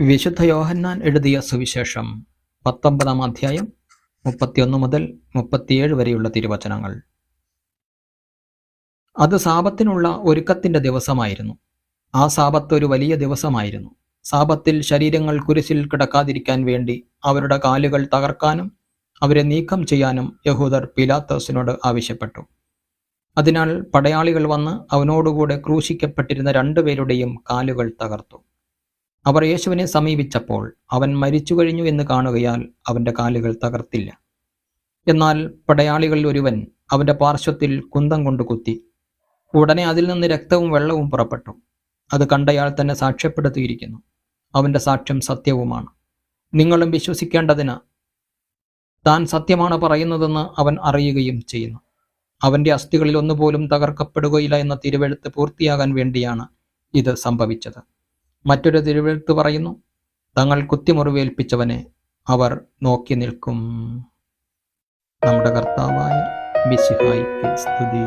വിശുദ്ധ യോഹന്നാൻ എഴുതിയ സുവിശേഷം പത്തൊമ്പതാം അധ്യായം മുപ്പത്തിയൊന്ന് മുതൽ മുപ്പത്തിയേഴ് വരെയുള്ള തിരുവചനങ്ങൾ. അത് സാപത്തിനുള്ള ഒരുക്കത്തിന്റെ ദിവസമായിരുന്നു. ആ സാപത്ത് ഒരു വലിയ ദിവസമായിരുന്നു. സാപത്തിൽ ശരീരങ്ങൾ കുരിശിൽ കിടക്കാതിരിക്കാൻ വേണ്ടി അവരുടെ കാലുകൾ തകർക്കാനും അവരെ നീക്കം ചെയ്യാനും യഹൂദർ പിലാത്തോസിനോട് ആവശ്യപ്പെട്ടു. അതിനാൽ പടയാളികൾ വന്ന് അവനോടുകൂടെ ക്രൂശിക്കപ്പെട്ടിരുന്ന രണ്ടുപേരുടെയും കാലുകൾ തകർത്തു. അവർ യേശുവിനെ സമീപിച്ചപ്പോൾ അവൻ മരിച്ചു കഴിഞ്ഞു എന്ന് കാണുകയാൽ അവന്റെ കാലുകൾ തകർത്തില്ല. എന്നാൽ പടയാളികളിൽ ഒരുവൻ അവന്റെ പാർശ്വത്തിൽ കുന്തം കൊണ്ട് കുത്തി. ഉടനെ അതിൽ നിന്ന് രക്തവും വെള്ളവും പുറപ്പെട്ടു. അത് കണ്ടയാൾ തന്നെ സാക്ഷ്യപ്പെടുത്തിയിരിക്കുന്നു. അവന്റെ സാക്ഷ്യം സത്യവുമാണ്. നിങ്ങളും വിശ്വസിക്കേണ്ടതിന് താൻ സത്യമാണ് പറയുന്നതെന്ന് അവൻ അറിയുകയും ചെയ്യുന്നു. അവന്റെ അസ്ഥികളിൽ ഒന്നുപോലും തകർക്കപ്പെടുകയില്ല എന്ന തിരുവെഴുത്ത് പൂർത്തിയാകാൻ വേണ്ടിയാണ് ഇത് സംഭവിച്ചത്. മറ്റൊരു തിരുവെഴുത്ത് പറയുന്നു തങ്ങൾ കുത്തിമുറിവേൽപ്പിച്ചവനെ അവർ നോക്കി നിൽക്കും. നമ്മുടെ കർത്താവായ ബിസിഹായിക്ക് സ്തുതി.